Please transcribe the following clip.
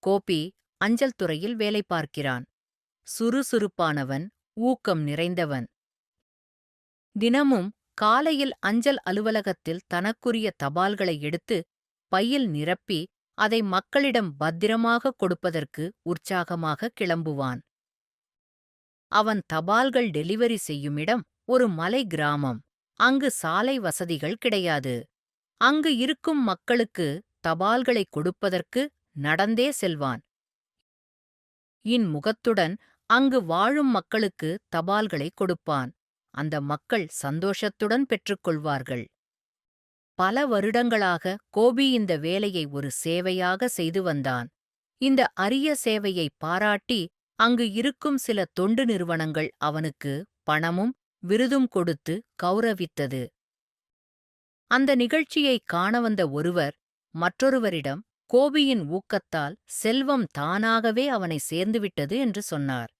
கோபி அஞ்சல் துறையில் வேலை பார்க்கிறான். சுறுசுறுப்பானவன் ஊக்கம் நிறைந்தவன். தினமும் காலையில் அஞ்சல் அலுவலகத்தில் தனக்குரிய தபால்களை எடுத்து பையில் நிரப்பி அதை மக்களிடம் பத்திரமாக கொடுப்பதற்கு உற்சாகமாக கிளம்புவான். அவன் தபால்கள் டெலிவரி செய்யுமிடம் ஒரு மலை கிராமம். அங்கு சாலை வசதிகள் கிடையாது. அங்கு இருக்கும் மக்களுக்கு தபால்களை கொடுப்பதற்கு நடந்தே செல்வான். இன் முகத்துடன் அங்கு வாழும் மக்களுக்கு தபால்களை கொடுப்பான். அந்த மக்கள் சந்தோஷத்துடன் பெற்றுக்கொள்வார்கள் பல வருடங்களாக கோபி இந்த வேலையை ஒரு சேவையாக செய்து வந்தான். இந்த அரிய சேவையை பாராட்டி அங்கு இருக்கும் சில தொண்டு நிறுவனங்கள் அவனுக்கு பணமும் விருதும் கொடுத்து கௌரவித்தது. அந்த நிகழ்ச்சியை காண வந்த ஒருவர் மற்றொருவரிடம் கோபியின் ஊக்கத்தால் செல்வம் தானாகவே அவனை சேர்ந்துவிட்டது என்று சொன்னார்.